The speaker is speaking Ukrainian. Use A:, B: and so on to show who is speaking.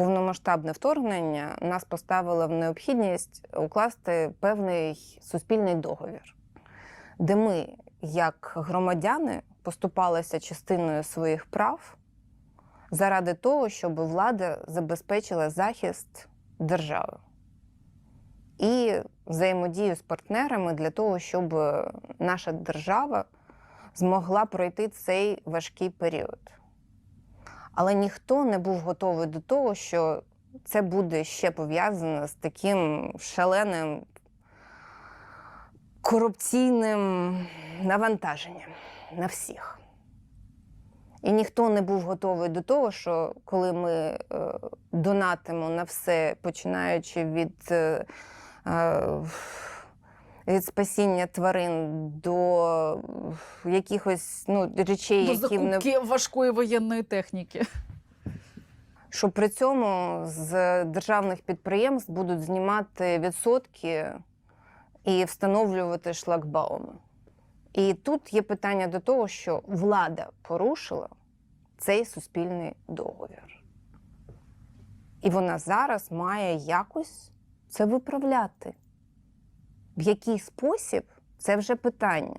A: повномасштабне вторгнення нас поставило в необхідність укласти певний суспільний договір, де ми, як громадяни, поступалися частиною своїх прав заради того, щоб влада забезпечила захист держави і взаємодію з партнерами для того, щоб наша держава змогла пройти цей важкий період. Але ніхто не був готовий до того, що це буде ще пов'язано з таким шаленим корупційним навантаженням на всіх. І ніхто не був готовий до того, що коли ми е, донатимо на все, починаючи від, е, е, від спасіння тварин до якихось ну, речей,
B: До
A: які не
B: важкої воєнної техніки.
A: що при цьому з державних підприємств будуть знімати відсотки і встановлювати шлагбауми. І тут є питання до того, що влада порушила цей суспільний договір. І вона зараз має якось це виправляти. В який спосіб це вже питання.